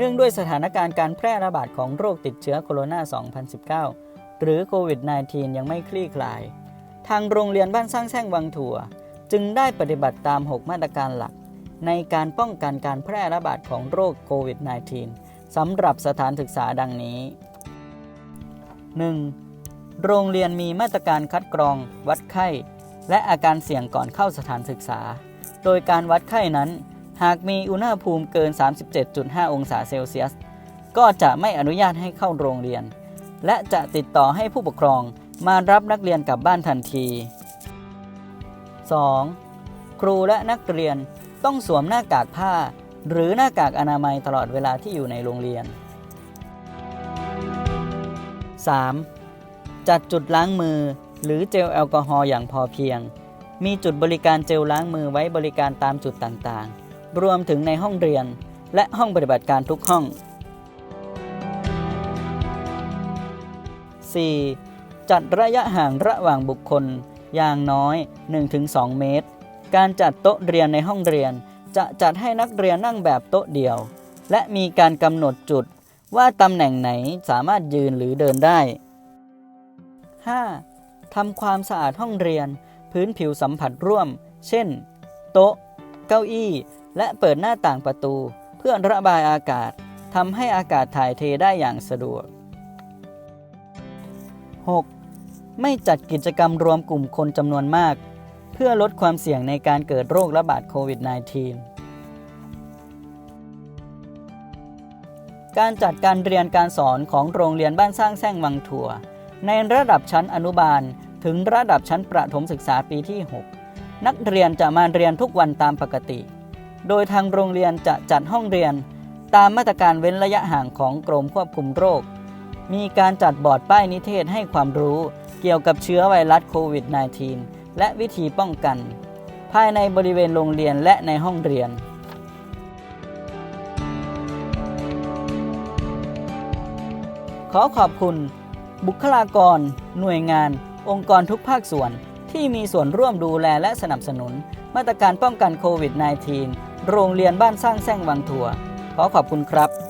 เนื่องด้วยสถานการณ์การแพร่ระบาดของโรคติดเชื้อโคโรนา 2019 หรือโควิด -19 ยังไม่คลี่คลาย ทางโรงเรียนบ้านสร้างแช่งวังถั่ว จึงได้ปฏิบัติตาม 6 มาตรการหลัก ในการป้องกันการแพร่ระบาดของโรคโควิด -19 สำหรับสถานศึกษาดังนี้ 1. โรงเรียนมีมาตรการคัดกรอง วัดไข้ และอาการเสี่ยงก่อนเข้าสถานศึกษา โดยการวัดไข้นั้น หากมีอุณหภูมิเกิน 37.5 องศาเซลเซียส ก็จะไม่อนุญาตให้เข้าโรงเรียน และจะติดต่อให้ผู้ปกครองมารับนักเรียนกลับบ้านทันที 2. ครูและนักเรียนต้องสวมหน้ากากผ้า หรือหน้ากากอนามัยตลอดเวลาที่อยู่ในโรงเรียน 3. จัดจุดล้างมือหรือเจลแอลกอฮอล์อย่างพอเพียง มีจุดบริการเจลล้างมือไว้บริการตามจุดต่างๆ รวมถึงในห้องเรียน และห้องปฏิบัติการทุกห้อง 4. จัดระยะห่างระหว่างบุคคล อย่างน้อย 1-2 เมตร การจัดโต๊ะเรียนในห้องเรียน จะจัดให้นักเรียนนั่งแบบโต๊ะเดียว และมีการกำหนดจุดว่าตำแหน่งไหนสามารถยืนหรือเดินได้ 5. ทำความสะอาดห้องเรียน พื้นผิวสัมผัสร่วม เช่น โต๊ะ เก้าอี้ และเปิดหน้าต่างประตูเพื่อระบายอากาศทำให้อากาศถ่ายเทได้อย่างสะดวก 6. ไม่จัดกิจกรรมรวมกลุ่มคนจำนวนมาก เพื่อลดความเสี่ยงในการเกิดโรคระบาดโควิด -19 การจัดการเรียนการสอนของโรงเรียนบ้านสร้างแท่งวังถั่ว ในระดับชั้นอนุบาล ถึงระดับชั้นประถมศึกษาปีที่ 6 นักเรียนจะมาเรียนทุกวันตามปกติ โดยทางโรงเรียนจะจัดห้องเรียน ตามมาตรการเว้นระยะห่างของกรมควบคุมโรค มีการจัดบอร์ดป้ายนิเทศให้ความรู้เกี่ยวกับเชื้อไวรัสโควิด -19 และวิธีป้องกัน ภายในบริเวณโรงเรียนและในห้องเรียน ขอขอบคุณ บุคลากร หน่วยงาน องค์กรทุกภาคส่วนที่มีส่วนร่วมดูแลและสนับสนุน มาตรการป้องกันโควิด -19 โรงเรียนบ้านสร้างแซงวังทัวขอขอบคุณครับ